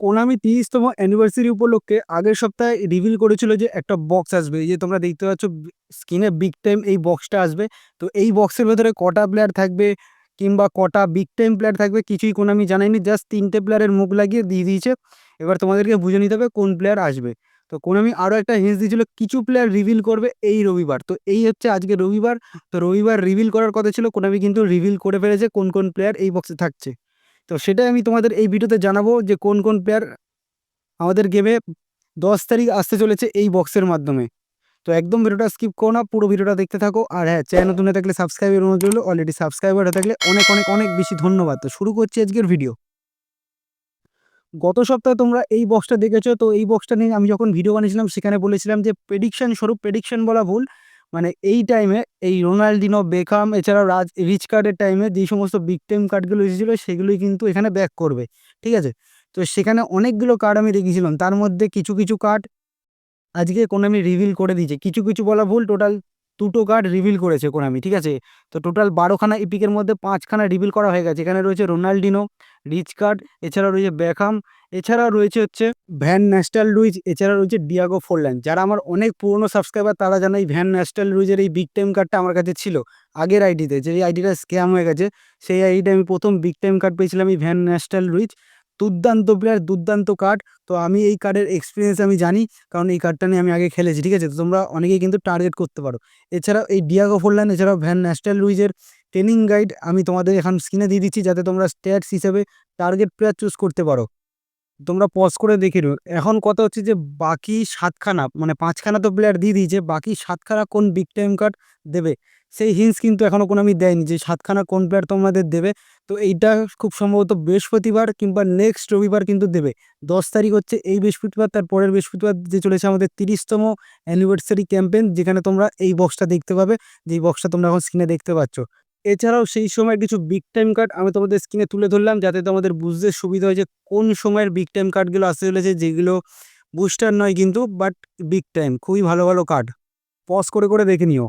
Konami তিরিশতম anniversary উপলক্ষে আগের সপ্তাহে রিভিল করেছিল যে একটা বক্স আসবে। এই যে তোমরা দেখতে পাচ্ছ স্ক্রিনে বিগ টাইম এই বক্সটা আসবে। তো এই বক্সের ভেতরে কটা প্লেয়ার থাকবে কিংবা কটা বিগ টাইম প্লেয়ার থাকবে কিছুই কোনামি জানায়নি জাস্ট তিনটে প্লেয়ারের মুখ লাগিয়ে দিয়ে দিয়েছে। এবার তোমাদেরকে বুঝে নিতে হবে কোন প্লেয়ার আসবে। তো কোনামি আরও একটা হিন্স দিয়েছিল, কিছু প্লেয়ার রিভিল করবে এই রবিবার। তো এই হচ্ছে আজকে রবিবার। তো রবিবার রিভিল করার কথা ছিল কোনামি কিন্তু রিভিল করে ফেলেছে কোন কোন প্লেয়ার এই বক্সে থাকছে। তো সেটাই আমি তোমাদের এই ভিডিওতে জানাব যে কোন কোন প্লেয়ার আমাদের গেমে দশ তারিখ আসতে চলেছে এই বক্সের মাধ্যমে। তো একদম ভিডিওটা স্কিপ করো না, পুরো ভিডিওটা দেখতে থাকো। আর হ্যাঁ চ্যানেল হয়ে থাকলে সাবস্ক্রাইবের অনুরোধ রইল। অলরেডি সাবস্ক্রাইবার হয়ে থাকলে অনেক অনেক অনেক বেশি ধন্যবাদ। তো শুরু করছি আজকের ভিডিও গত সপ্তাহে তোমরা এই বক্সটা দেখেছ, তো এই বক্সটা নিয়ে আমি যখন ভিডিও বানিয়েছিলাম, সেখানে বলেছিলাম যে প্রেডিকশন স্বরূপ প্রেডিকশন বলা ভুল। মানে এই টাইমে এই রোনাল্ডিনো বেকাম, এছাড়াও রাজ, রিচ কার্ডের টাইমে যেই সমস্ত বিগ টাইম কার্ডগুলো এসেছিল, সেগুলোই কিন্তু এখানে ব্যাক করবে, ঠিক আছে? তো সেখানে অনেকগুলো কার্ড আমি রেখেছিলাম তার মধ্যে কিছু কিছু কার্ড আজকে কোনো আমি রিভিল করে দিয়েছি, কিছু কিছু বলা ভুল টোটাল দুটো কার্ড রিভিল করেছে কোনামি ঠিক আছে? তো টোটাল বারোখানা ইপিকের মধ্যে পাঁচখানা রিভিল করা হয়ে গেছে। এখানে রয়েছে রোনাল্ডিনো রিচ কার্ড এছাড়া রয়েছে ব্যাকাম এছাড়া রয়েছে হচ্ছে ভ্যান ন্যাস্টাল লুইজ এছাড়া রয়েছে ডিয়াগো ফোরল্যান্ড যারা আমার অনেক পুরনো সাবস্ক্রাইবার তারা জানে এই ভ্যান ন্যাস্টাল লুইজের এই বিগ টাইম কার্ডটা আমার কাছে ছিল আগের আইডিতে যে আইডিটা স্ক্যাম হয়ে গেছে, সেই আইডিটা আমি প্রথম বিগ টাইম কার্ড পেয়েছিলাম এই ভ্যান ন্যাস্টাল লুইজ দুর্দান্ত প্লেয়ার দুর্দান্ত কার্ড তো আমি এই কার্ডের এক্সপিরিয়েন্স আমি জানি, কারণ এই কার্ডটা নিয়ে আমি আগে খেলেছি, ঠিক আছে? তো তোমরা অনেকেই কিন্তু টার্গেট করতে পারো। এছাড়াও এই ডিয়াগো ফোরল্যান্ড এছাড়াও ভ্যান ন্যাশনাল লুইজের ট্রেনিং গাইড আমি তোমাদের এখন স্ক্রিনে দিয়ে দিচ্ছি, যাতে তোমরা স্ট্যাটস হিসেবে টার্গেট প্লেয়ার চুজ করতে পারো। তোমরা পজ করে দেখে নিও। এখন কথা হচ্ছে যে, বাকি সাতখানা মানে পাঁচখানা তো প্লেয়ার দিয়ে দিয়েছে, বাকি সাতখানা কোন বিগ টাইম কার্ড দেবে? সেই হিন্স কিন্তু এখনও কোনো আমি দেয়নি যে সাতখানা কোন প্লেয়ার তোমাদের দেবে। তো এইটা খুব সম্ভবত বৃহস্পতিবার কিংবা নেক্সট রবিবার কিন্তু দেবে। দশ তারিখ হচ্ছে এই বৃহস্পতিবার, তার পরের বৃহস্পতিবার যে চলেছে আমাদের তিরিশতম অ্যানিভার্সারি ক্যাম্পেন যেখানে তোমরা এই বক্সটা দেখতে পাবে, যে বক্সটা তোমরা এখন স্ক্রিনে দেখতে পাচ্ছ। এছাড়াও সেই সময় কিছু বিগ টাইম কার্ড আমি তোমাদের স্ক্রিনে তুলে ধরলাম, যাতে তোমাদের বুঝতে সুবিধা হয় যে কোন সময়ের বিগ টাইম কার্ডগুলো আসতে চলেছে, যেগুলো বুস্টার নয় কিন্তু বাট বিগ টাইম খুবই ভালো ভালো কার্ড পজ করে করে দেখে নিও।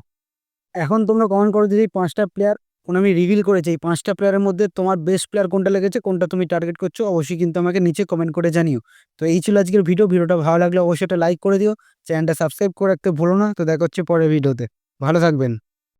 এখন তোমরা কমেন্ট করো যে এই পাঁচটা প্লেয়ার কোন আমি রিভিল করেছি, এই পাঁচটা প্লেয়ারের মধ্যে তোমার বেস্ট প্লেয়ার কোনটা লেগেছে, কোনটা তুমি টার্গেট করছ, অবশ্যই কিন্তু আমাকে নিচে কমেন্ট করে জানিও। তো এই ছিল আজকের ভিডিও ভিডিওটা ভালো লাগলে অবশ্যই একটা লাইক করে দিও চ্যানেলটা সাবস্ক্রাইব করে রাখতে ভুলো না। তো দেখা হচ্ছে পরের ভিডিওতে ভালো থাকবেন।